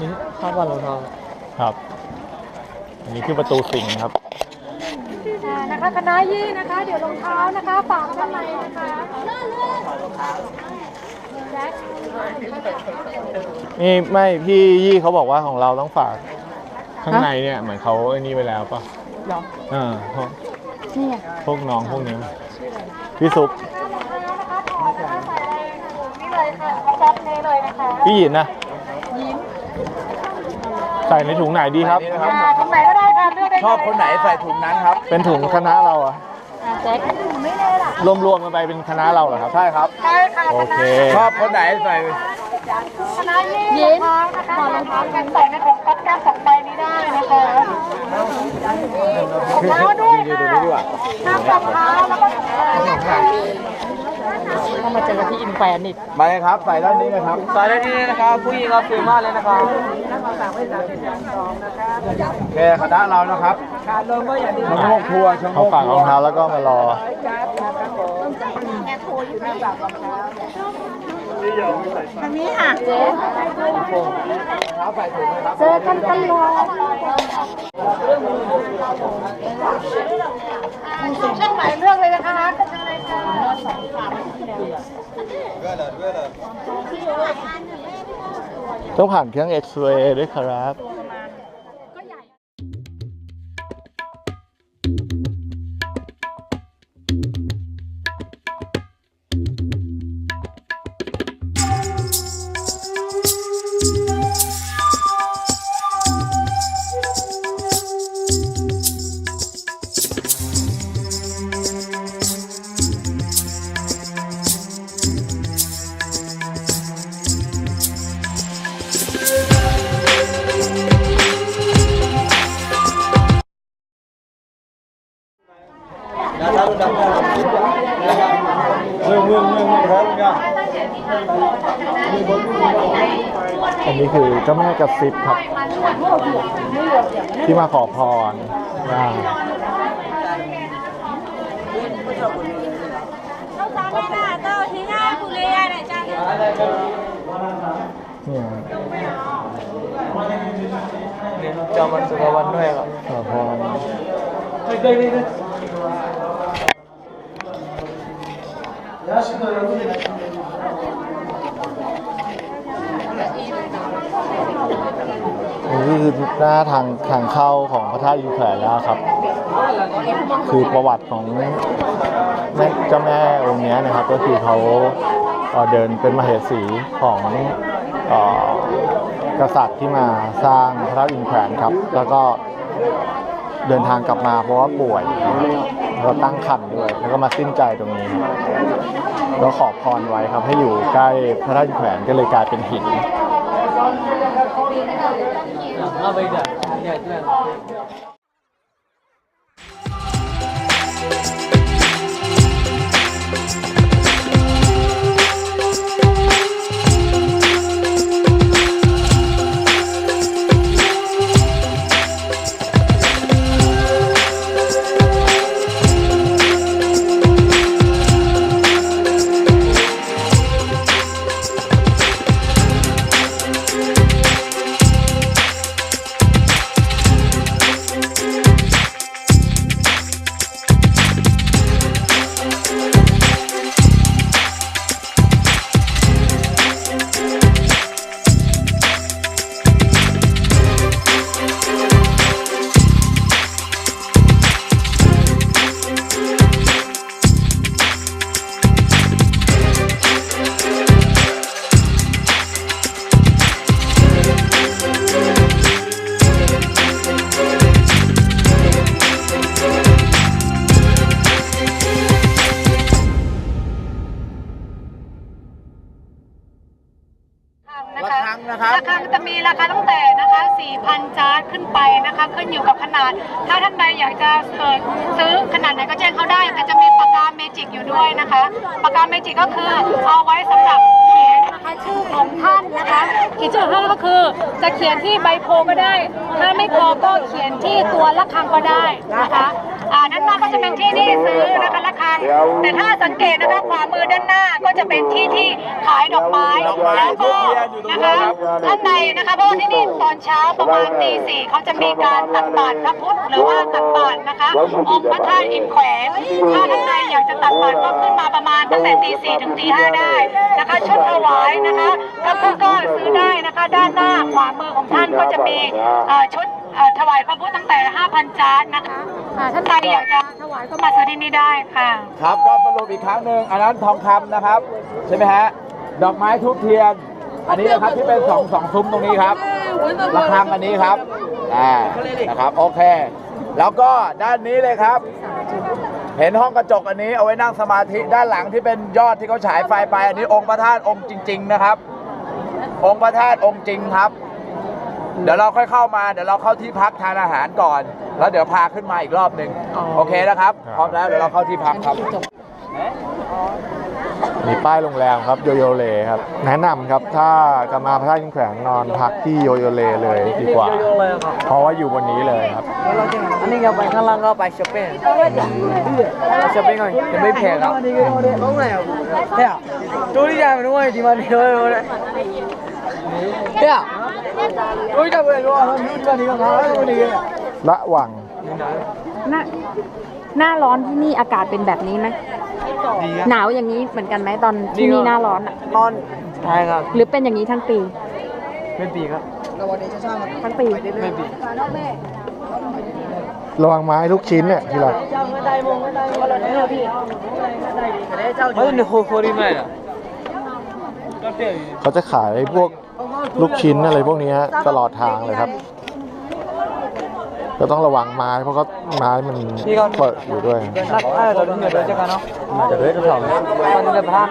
นี่ข้าวบ้านรองเท้าครับ อันนี้คือประตูสิงห์ครับ อ่านะคะคณะยี่นะคะ เดี๋ยวรองเท้านะคะฝากด้านในนะคะแจ็คนี่ไม่พี่ยี่เขาบอกว่าของเราต้องฝากข้างในเนี่ยเหมือนเขาไอ้นี่ไปแล้วป่ะหรออ่าพวกนี่ไงพวกน้องพวกนี้พี่ซุปนะคะถอดนะคะใส่เลยนี่เลยค่ะแจ็คนี่เลยนะคะ พี่หยินนะยิ้ม ใส่ในถุงไหนดีครับ อ่าตรงไหนก็ได้ค่ะเลือกได้เลยชอบคนไหนใส่ถุงนั้นครับ เป็นถุงคณะเราอะอ่าแจ็คไม่เลยล่ะรวมๆกันไปเป็นคณะเราเหรอครับ ใช่ครับใช่ค่ะโอคณะเค ชอบคนไหนใส่ คณะยี่รองเท้านะคะรองเท้ากันใส่ในถุงกัดแก้มสองใบนี้ได้นะคะรองเท้าด้วยค่ะน้ำรองเท้าแล้วก็ถุงเท้า นะคะต้องมาเจอกันที่อินแฟนอีกมาเลยครับ ใส่ด้านนี้เลยครับใส่ด้านนี้นะครับ ผู้หญิงก็ฟิลมากเลยนะครับโอเคคณะเรานะครับชมโมกทัวร์ชมโมเขากฝากรองเท้าแล้วก็มารอทางนี้ค่ะเจ๊เท้าใส่ถุงเลยครับเจอกันตลอดช่องหมายเรื่องเลยนะคะก็ทางไหนค่ะต้องผ่านเครื่องเอ็กซเรย์ด้วยครับ เมื่อเมื่อเมื่อเมื่อครับเนี่ยอันนี้คือเจ้าแม่กระซิบครับ ที่มาขอพรได้เนี่ยจอมันสุภวันด้วยครับขอพร นี่คือหน้าทางทางเข้าของพระธาตุอินแขวนแล้วครับ คือประวัติของแม่เจ้าแม่องค์นี้นะครับ ก็คือเขาเดินเป็นมเหสีของกษัตริย์ที่มาสร้างพระธาตุอินแขวนครับ แล้วก็เดินทางกลับมาเพราะว่าป่วย ก็ตั้งขันด้วย แล้วก็มาสิ้นใจตรงนี้ครับก็ขอพรไว้ครับให้อยู่ใกล้พระธาตุอินแขวนก็เลยกลายเป็นหินนะคะ 4,000จาร์ดขึ้นไปนะคะ ขึ้นอยู่กับขนาด ถ้าท่านใดอยากจะเออซื้อขนาดไหนก็แจ้งเขาได้ แต่จะมีปากกาเมจิกอยู่ด้วยนะคะ ปากกาเมจิกก็คือเอาไว้สำหรับเขียนนะคะชื่อของท่านนะคะเขียนชื่อของท่านก็คือ จะเขียนที่ใบโพก็ได้ ถ้าไม่พอก็เขียนที่ตัวระฆังก็ได้นะคะ อ่าด้านหน้าก็จะเป็นที่ที่ซื้อนะคะระฆังแต่ถ้าสังเกตนะคะขวามือด้านหน้าก็จะเป็นที่ที่ขายดอกไม้แล้วก็นะคะข้างในนะคะเพราะว่าที่นี่ตอนเช้าประมาณตีสี่เขาจะมีการตักบาตรพระพุทธหรือว่าตักบาตรนะคะองค์พระธาตุอินแขวนถ้าท่านใดอยากจะตักบาตรก็ขึ้นมาประมาณตั้งแต่ตีสี่ถึงตีห้าได้นะคะชุดถวายนะคะพระพุทธก็ซื้อได้นะคะด้านหน้าขวามือของท่านก็จะมีชุดถวายพระพุทธตั้งแต่ 5,000 จานนะคะ อ่าท่านใดอยากจะถวายก็มาซื้อที่นี่ได้ค่ะ ครับก็สรุปอีกครั้งหนึ่งอันนั้นทองคำนะครับ ใช่ไหมฮะ ดอกไม้ทูบเทียน อันนี้นะครับที่เป็นสองสองซุ้มตรงนี้ครับระฆังอันนี้ครับอ่านะครับโอเค แล้วก็ด้านนี้เลยครับ เห็นห้องกระจกอันนี้เอาไว้นั่งสมาธิด้านหลังที่เป็นยอดที่เขาฉายไฟไป อันนี้องค์พระธาตุองค์จริง ๆ นะครับ องค์พระธาตุองค์จริงครับ เดี๋ยวเราค่อยเข้ามาเดี๋ยวเราเข้าที่พักทานอาหารก่อน แล้วเดี๋ยวพาขึ้นมาอีกรอบหนึ่งโอเคนะครับ พร้อมแล้วเดี๋ยวเราเข้าที่พักครับ มีป้ายโรงแรมครับโยโยเลครับ แนะนำครับถ้ากมาพระธาตุอินแขวนนอนพักที่โยโยเลเลยดีกว่า เพราะว่าอยู่บนนี้เลยครับ อันนี้เราไปข้างล่างก็ไปช้อปปิ้งช้อปปิ้งก่อนยังไม่แพงครับต้องไหนอะเนี่ยดูดิจ่ายมันด้วยดีมาดีเลยเนี่ย ดูดิจ่ายไปด้วยแล้วดูดิมาดีกันแล้วดูดิระหว่างหน้าหน้าร้อนที่นี่อากาศเป็นแบบนี้ไหมหนาวอย่างนี้เหมือนกันไหมตอนที่นี่หน้าร้อนอะนอนใช่ครับ หรือเป็นอย่างนี้ทั้งปีเป็นปีครับทั้งปีเป็นปีระวังไม้ลูกชิ้นเนี่ยที่เรามันเป็นโฮโคริไม่ละเขาจะขายพวก ลูกชิ้นอะไรพวกนี้ฮะตลอดทางเลยครับ ก็ต้องระวังไม้เพราะเขาไม้มันเปิดอยู่ด้วยนักอะไรเราดูเงินด้วยจังกันเนาะ มาจะด้วยกระสอบตอนนี้จะพา